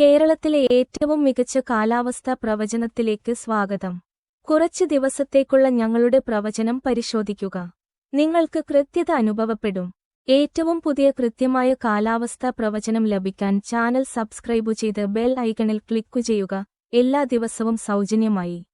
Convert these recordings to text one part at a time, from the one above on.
കേരളത്തിലെ ഏറ്റവും മികച്ച കാലാവസ്ഥാ പ്രവചനത്തിലേക്ക് സ്വാഗതം. കുറച്ച് ദിവസത്തേക്കുള്ള ഞങ്ങളുടെ പ്രവചനം പരിശോധിക്കുക. നിങ്ങൾക്ക് കൃത്യത അനുഭവപ്പെടും. ഏറ്റവും പുതിയ കൃത്യമായ കാലാവസ്ഥാ പ്രവചനം ലഭിക്കാൻ ചാനൽ സബ്സ്ക്രൈബ് ചെയ്ത് ബെൽ ഐക്കണിൽ ക്ലിക്കു ചെയ്യുക. എല്ലാ ദിവസവും സൗജന്യമായി.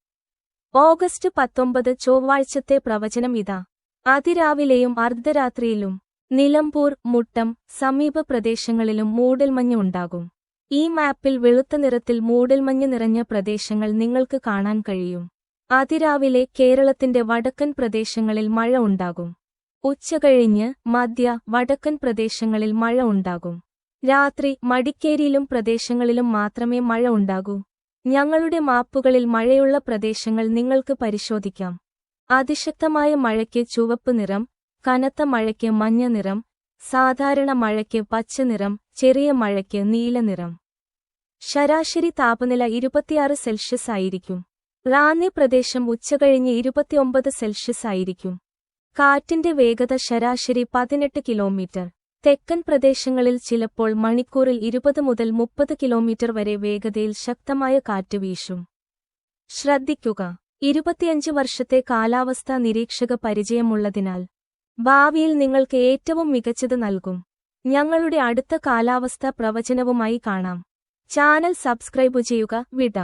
ഓഗസ്റ്റ് പത്തൊമ്പത് ചൊവ്വാഴ്ചത്തെ പ്രവചനം ഇതാ. അതിരാവിലെയും അർദ്ധരാത്രിയിലും നിലമ്പൂർ മുട്ടം സമീപ പ്രദേശങ്ങളിലും മൂടൽമഞ്ഞ് ഉണ്ടാകും. ഈ മാപ്പിൽ വെളുത്ത നിറത്തിൽ മൂടൽമഞ്ഞ് നിറഞ്ഞ പ്രദേശങ്ങൾ നിങ്ങൾക്ക് കാണാൻ കഴിയും. അതിരാവിലെ കേരളത്തിന്റെ വടക്കൻ പ്രദേശങ്ങളിൽ മഴ ഉണ്ടാകും. ഉച്ചകഴിഞ്ഞ് മധ്യ വടക്കൻ പ്രദേശങ്ങളിൽ മഴ ഉണ്ടാകും. രാത്രി മടിക്കേരിയിലും പ്രദേശങ്ങളിലും മാത്രമേ മഴ ഉണ്ടാകൂ. ഞങ്ങളുടെ മാപ്പുകളിൽ മഴയുള്ള പ്രദേശങ്ങൾ നിങ്ങൾക്ക് പരിശോധിക്കാം. അതിശക്തമായ മഴയ്ക്ക് ചുവപ്പ് നിറം കനത്ത മഴയ്ക്ക് മഞ്ഞ നിറം സാധാരണ മഴയ്ക്ക് പച്ച നിറം ചെറിയ മഴയ്ക്ക് നീലനിറം ശരാശരി താപനില ഇരുപത്തിയാറ് സെൽഷ്യസ് ആയിരിക്കും. റാന്നി പ്രദേശം ഉച്ചകഴിഞ്ഞ് ഇരുപത്തിയൊമ്പത് സെൽഷ്യസ് ആയിരിക്കും. കാറ്റിന്റെ വേഗത ശരാശരി പതിനെട്ട് കിലോമീറ്റർ. തെക്കൻ പ്രദേശങ്ങളിൽ ചിലപ്പോൾ മണിക്കൂറിൽ ഇരുപത് മുതൽ മുപ്പത് കിലോമീറ്റർ വരെ വേഗതയിൽ ശക്തമായ കാറ്റ് വീശും. ശ്രദ്ധിക്കുക. ഇരുപത്തിയഞ്ച് വർഷത്തെ കാലാവസ്ഥാ നിരീക്ഷക പരിചയമുള്ളതിനാൽ ഭാവിയിൽ നിങ്ങൾക്ക് ഏറ്റവും മികച്ചത് നൽകും. ഞങ്ങളുടെ അടുത്ത കാലാവസ്ഥ പ്രവചനവുമായി കാണാം. ചാനൽ സബ്സ്ക്രൈബ് ചെയ്യുക വിട.